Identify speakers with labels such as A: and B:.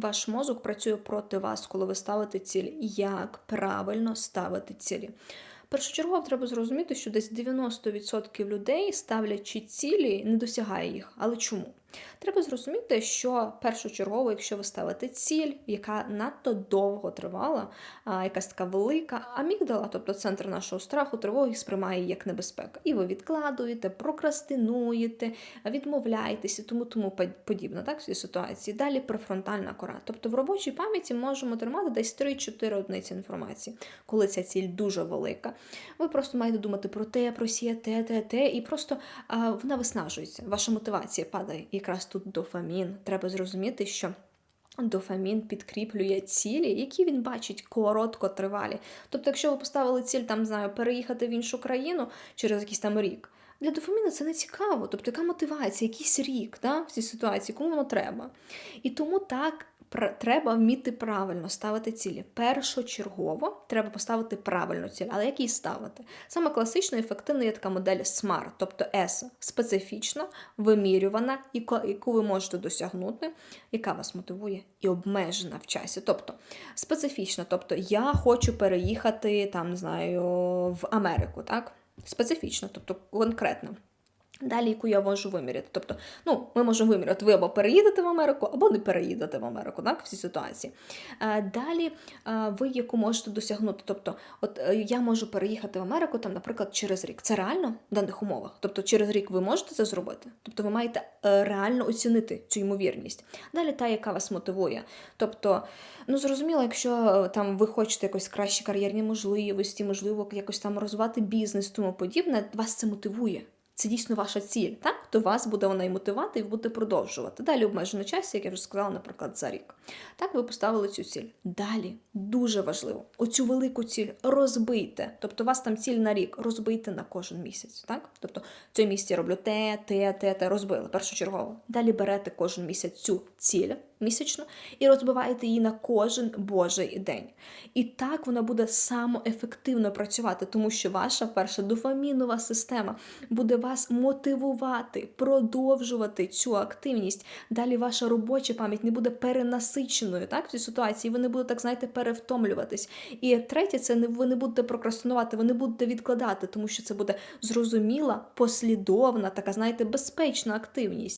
A: Ваш мозок працює проти вас, коли ви ставите цілі. Як правильно ставити цілі? Першочергово треба зрозуміти, що десь 90% людей, ставлячи цілі, не досягає їх. Але чому? Треба зрозуміти, що першочергово, якщо ви ставите ціль, яка надто довго тривала, якась така велика, амігдала, тобто центр нашого страху, тривоги сприймає як небезпека. І ви відкладуєте, прокрастинуєте, відмовляєтеся, тому тому подібне, так, в цій ситуації. Далі префронтальна кора. Тобто в робочій пам'яті можемо тримати десь 3-4 одиниці інформації, коли ця ціль дуже велика. Ви просто маєте думати про те, про сє, те, те, те, і просто а, вона виснажується. Ваша мотивація падає. Якраз тут дофамін. Треба зрозуміти, що. Дофамін підкріплює цілі, які він бачить короткотривалі. Тобто, якщо ви поставили ціль там, знаю, переїхати в іншу країну через якийсь там рік, для дофаміна це не цікаво. Тобто, яка мотивація, якийсь рік да, в цій ситуації, кому воно треба. І тому так треба вміти правильно ставити цілі. Першочергово треба поставити правильну ціль, але як її ставити? Саме класично ефективна є така модель SMART, тобто S специфічна, вимірювана, яку ви можете досягнути, яка вас мотивує і обмежена в часі. Тобто специфічна, тобто я хочу переїхати там, не знаю, в Америку, так? Специфічно, тобто конкретно. Далі, яку я можу виміряти. Тобто, ну, ми можемо виміряти, ви або переїдете в Америку, або не переїдете в Америку, так, в цій ситуації. Далі ви яку можете досягнути. Тобто, от е, я можу переїхати в Америку, там, наприклад, через рік. Це реально в даних умовах. Тобто, через рік ви можете це зробити. Тобто, ви маєте е, реально оцінити цю ймовірність. Далі та, яка вас мотивує. Тобто, ну зрозуміло, якщо е, там ви хочете якось кращі кар'єрні можливості, можливо, якось там розвивати бізнес, тому подібне, вас це мотивує це дійсно ваша ціль, так? то вас буде вона і мотивувати, і ви будете продовжувати. Далі обмежено час, як я вже сказала, наприклад, за рік. Так, ви поставили цю ціль. Далі дуже важливо, оцю велику ціль розбийте. Тобто, у вас там ціль на рік, розбийте на кожен місяць. Так? Тобто, в цьому місяці я роблю те, те, те, те, розбили першочергово. Далі берете кожен місяць цю ціль місячно і розбиваєте її на кожен божий день. І так вона буде самоефективно працювати, тому що ваша перша дофамінова система буде вас мотивувати, продовжувати цю активність. Далі ваша робоча пам'ять не буде перенасиченою так, в цій ситуації, ви не будете, так знаєте, перевтомлюватись. І третє, це не ви не будете прокрастинувати, ви не будете відкладати, тому що це буде зрозуміла, послідовна, така, знаєте, безпечна активність.